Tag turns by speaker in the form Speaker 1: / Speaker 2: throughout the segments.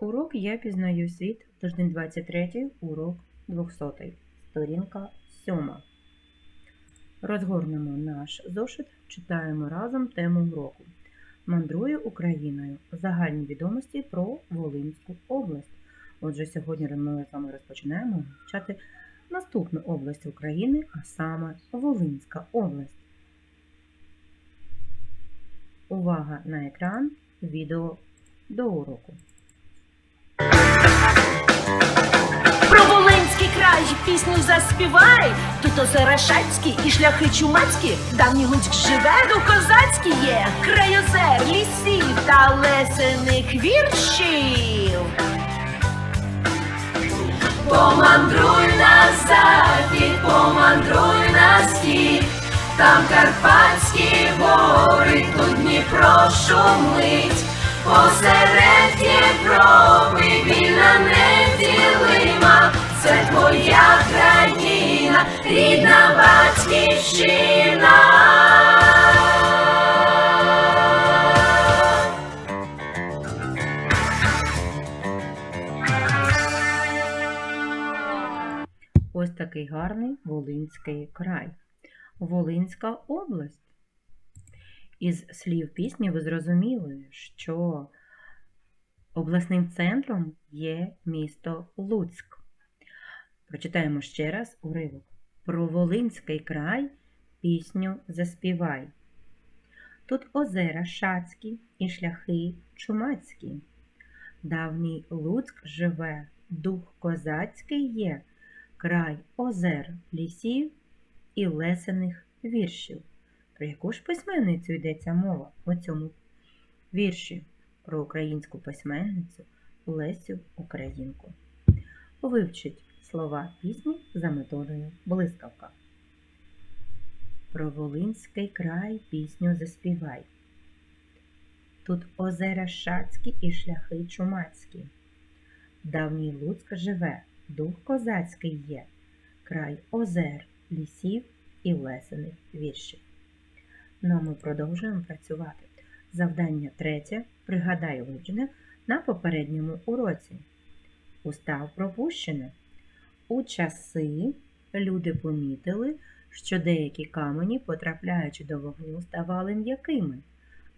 Speaker 1: Урок Я пізнаю світ, тиждень 23, урок 200, сторінка 7. Розгорнемо наш зошит, читаємо разом тему уроку. Мандрую Україною. Загальні відомості про Волинську область. Отже, сьогодні ми з вами розпочинаємо вивчати наступну область України, а саме Волинська область. Увага на екран, відео до уроку.
Speaker 2: Про Волинський край пісню заспівай. Тут озерешацькі і шляхи чумацькі. Давній Луцьк живе, дух козацький є. Край озер, лісів та лесених віршів. Помандруй на захід, помандруй на схід, там Карпатські гори, тут Дніпро шумить, посеред Європи вільна неділима, це твоя країна, рідна батьківщина.
Speaker 1: Ось такий гарний Волинський край. Волинська область. Із слів пісні ви зрозуміли, що обласним центром є місто Луцьк. Прочитаємо ще раз уривок. Про Волинський край пісню заспівай. Тут озера шацькі і шляхи чумацькі. Давній Луцьк живе, дух козацький є, край озер, лісів і лесених віршів. Про яку ж письменницю йдеться мова у цьому вірші? Про українську письменницю Лесю Українку. Вивчіть слова пісні за методою блискавка. Про Волинський край пісню заспівай. Тут озера шацькі і шляхи чумацькі. Давній Луцьк живе, дух козацький є, край озер, лісів і лесених віршів. Ну а ми продовжуємо працювати. Завдання третє. Пригадай вивчене на попередньому уроці. Устав пропущене. У часи люди помітили, що деякі камені, потрапляючи до вогню, ставали м'якими,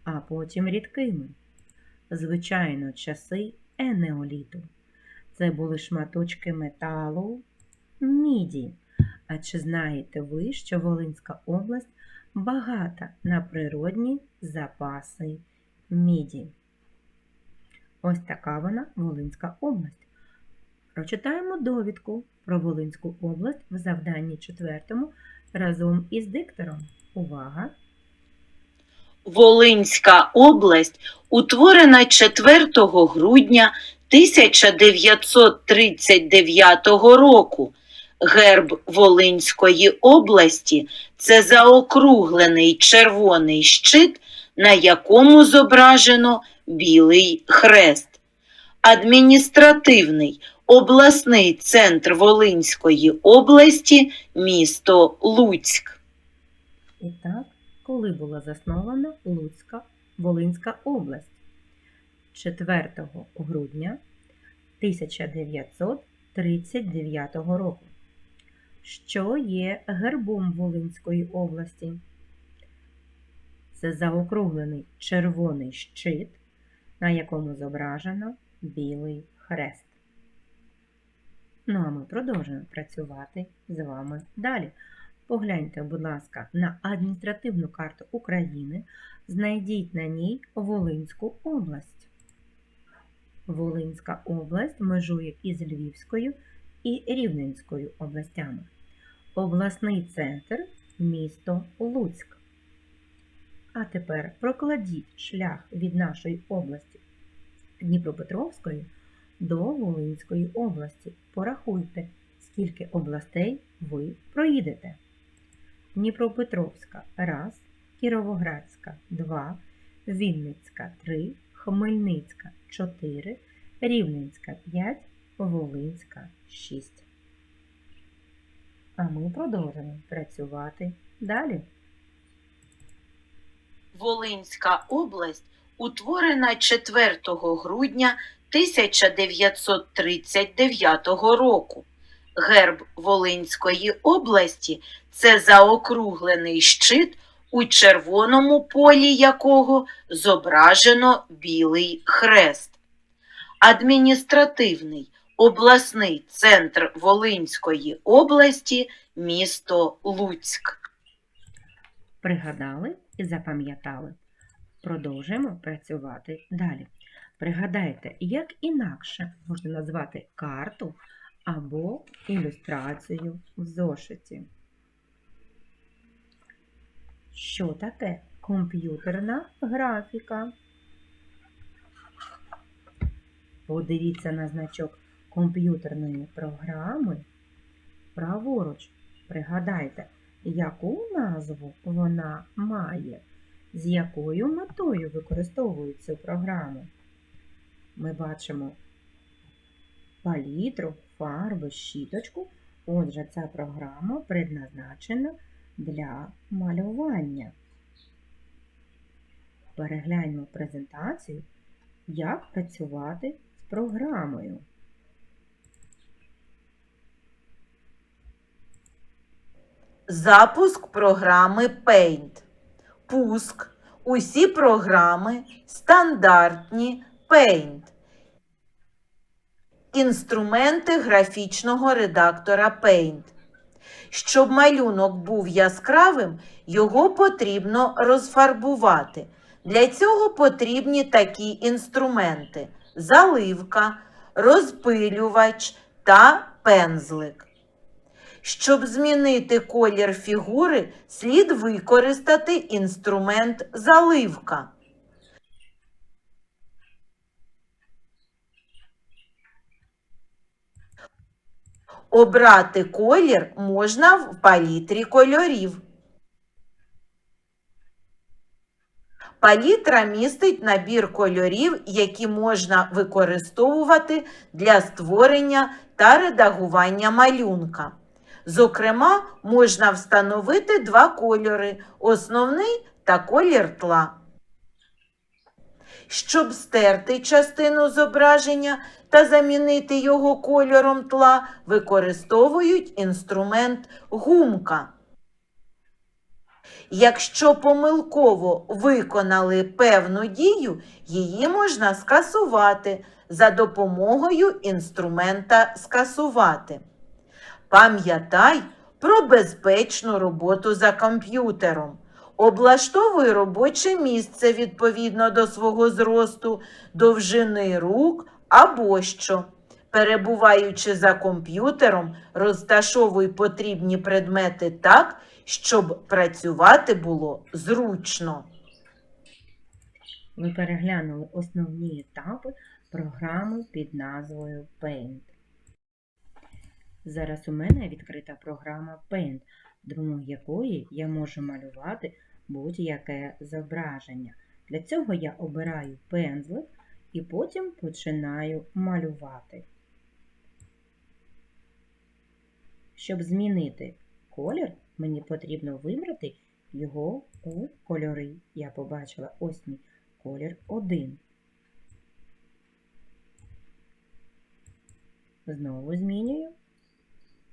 Speaker 1: а потім рідкими. Звичайно, часи енеоліту. Це були шматочки металу, міді. А чи знаєте ви, що Волинська область багата на природні запаси міді? Ось така вона Волинська область. Прочитаємо довідку про Волинську область в завданні четвертому разом із диктором. Увага!
Speaker 3: Волинська область утворена 4 грудня 1939 року. Герб Волинської області це заокруглений червоний щит, на якому зображено білий хрест. Адміністративний обласний центр Волинської області місто Луцьк.
Speaker 1: І так, коли була заснована Луцька Волинська область? 4 грудня 1939 року. Що є гербом Волинської області? Це заокруглений червоний щит, на якому зображено білий хрест. Ну а ми продовжуємо працювати з вами далі. Погляньте, будь ласка, на адміністративну карту України, знайдіть на ній Волинську область. Волинська область межує із Львівською і Рівненською областями. Обласний центр місто Луцьк. А тепер прокладіть шлях від нашої області Дніпропетровської до Волинської області. Порахуйте, скільки областей ви проїдете. Дніпропетровська 1, Кіровоградська 2, Вінницька 3, Хмельницька 4, Рівненська 5, Волинська 6. А ми продовжуємо працювати далі.
Speaker 3: Волинська область утворена 4 грудня 1939 року. Герб Волинської області це заокруглений щит, у червоному полі якого зображено білий хрест. Адміністративний обласний центр Волинської області місто Луцьк.
Speaker 1: Пригадали і запам'ятали. Продовжуємо працювати далі. Пригадайте, як інакше можна назвати карту або ілюстрацію в зошиті. Що таке комп'ютерна графіка? Подивіться на значок комп'ютерної програми. Праворуч. Пригадайте, яку назву вона має, з якою метою використовують цю програму. Ми бачимо палітру, фарби, щіточку. Отже, ця програма предназначена для малювання. Перегляньмо презентацію, як працювати з програмою.
Speaker 3: Запуск програми Paint. Пуск. Усі програми стандартні Paint. Інструменти графічного редактора Paint. Щоб малюнок був яскравим, його потрібно розфарбувати. Для цього потрібні такі інструменти: заливка, розпилювач та пензлик. Щоб змінити колір фігури, слід використати інструмент заливка. Обрати колір можна в палітрі кольорів. Палітра містить набір кольорів, які можна використовувати для створення та редагування малюнка. Зокрема, можна встановити два кольори основний та колір тла. Щоб стерти частину зображення та замінити його кольором тла, використовують інструмент гумка. Якщо помилково виконали певну дію, її можна скасувати за допомогою інструмента скасувати. Пам'ятай про безпечну роботу за комп'ютером. Облаштовуй робоче місце відповідно до свого зросту, довжини рук або що. Перебуваючи за комп'ютером, розташовуй потрібні предмети так, щоб працювати було зручно.
Speaker 1: Ви переглянули основні етапи програми під назвою Paint. Зараз у мене відкрита програма Paint, допомогою якої я можу малювати будь-яке зображення. Для цього я обираю пензлик і потім починаю малювати. Щоб змінити колір, мені потрібно вибрати його у кольори. Я побачила ось мій колір 1. Знову змінюю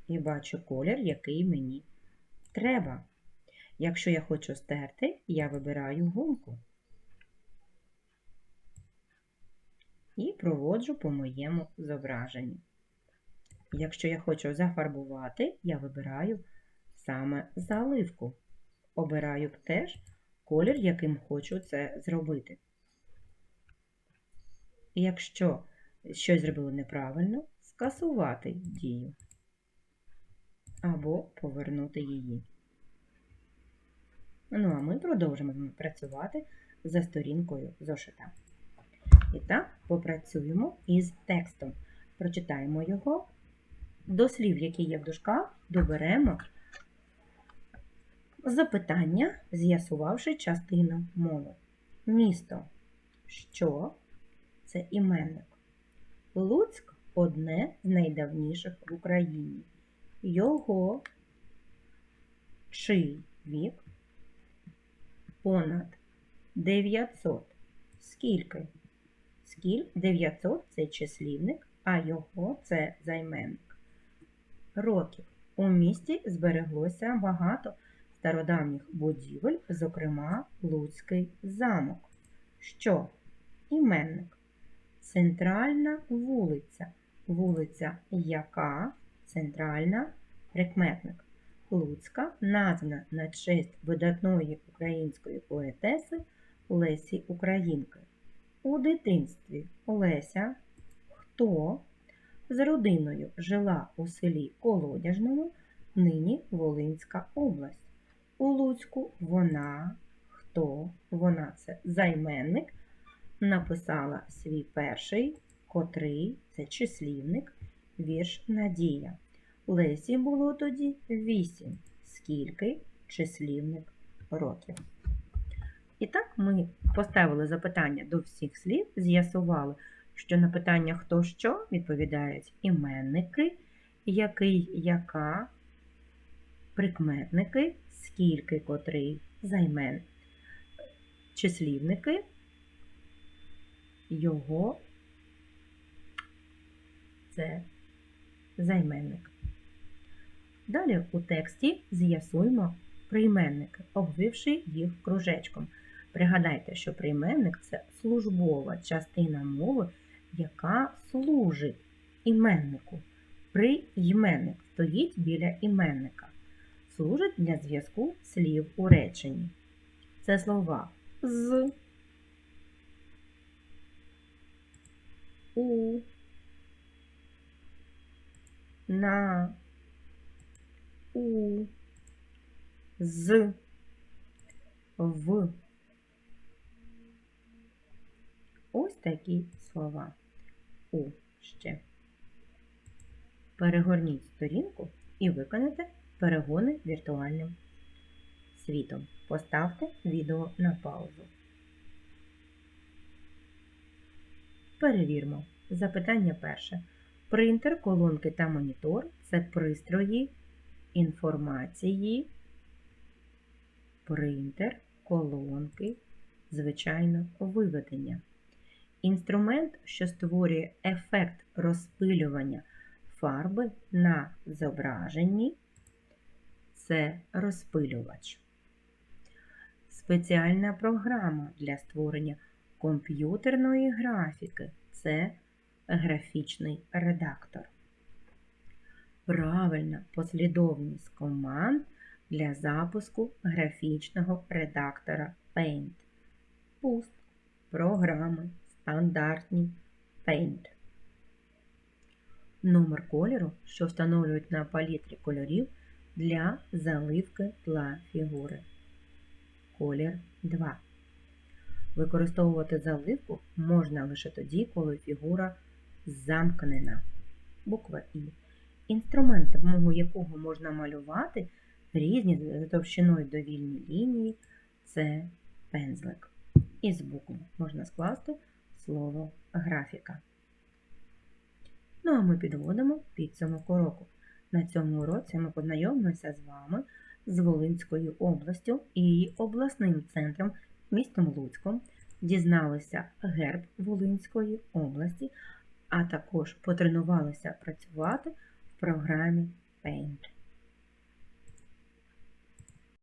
Speaker 1: і бачу колір, який мені треба. Якщо я хочу стерти, я вибираю гумку і проводжу по моєму зображенню. Якщо я хочу зафарбувати, я вибираю саме заливку. Обираю теж колір, яким хочу це зробити. Якщо щось зробили неправильно, скасувати дію або повернути її. Ну, а ми продовжимо працювати за сторінкою зошита. І так, попрацюємо із текстом. Прочитаємо його. До слів, які є в дужках, доберемо запитання, з'ясувавши частину мови. Місто. Що? Це іменник. Луцьк одне з найдавніших в Україні. Його чий вік понад 900. Скільки? Скіль 900 це числівник, а його це займенник. Років. У місті збереглося багато стародавніх будівель, зокрема Луцький замок. Що? Іменник. Центральна вулиця. Вулиця яка? Центральна прикметник. Луцька названа на честь видатної української поетеси Лесі Українки. У дитинстві Леся, хто з родиною жила у селі Колодяжному, нині Волинська область. У Луцьку вона, хто, вона це займенник, написала свій перший, котрий це числівник, вірш Надія. Лесі було тоді вісім. Скільки числівник років? І так ми поставили запитання до всіх слів, з'ясували, що на питання хто що відповідають іменники, який, яка, прикметники, скільки, котрий, займен, числівники, його це займенник. Далі у тексті з'ясуємо прийменники, обвивши їх кружечком. Пригадайте, що прийменник це службова частина мови, яка служить іменнику. Прийменник стоїть біля іменника. Служить для зв'язку слів у реченні. Це слова з, у, на, у, з, в. Ось такі слова. У ще. Перегорніть сторінку і виконайте перегони віртуальним світом. Поставте відео на паузу. Перевірмо. Запитання перше. Принтер, колонки та монітор це пристрої інформації. Принтер, колонки, звичайно, виведення. Інструмент, що створює ефект розпилювання фарби на зображенні, це розпилювач. Спеціальна програма для створення комп'ютерної графіки це графічний редактор. Правильна послідовність команд для запуску графічного редактора Paint. Пуск, програми, стандартні Paint. Номер кольору, що встановлюють на палітрі кольорів для заливки тла фігури. Колір 2. Використовувати заливку можна лише тоді, коли фігура замкнена. Буква І. Інструмент, допомогою якого можна малювати різні за товщиною довільні лінії це пензлик. Із букв можна скласти слово графіка. Ну а ми підводимо підсумок уроку. На цьому уроці ми познайомилися з вами з Волинською областю і її обласним центром містом Луцьком, дізналися герб Волинської області, а також потренувалися працювати в програмі Paint.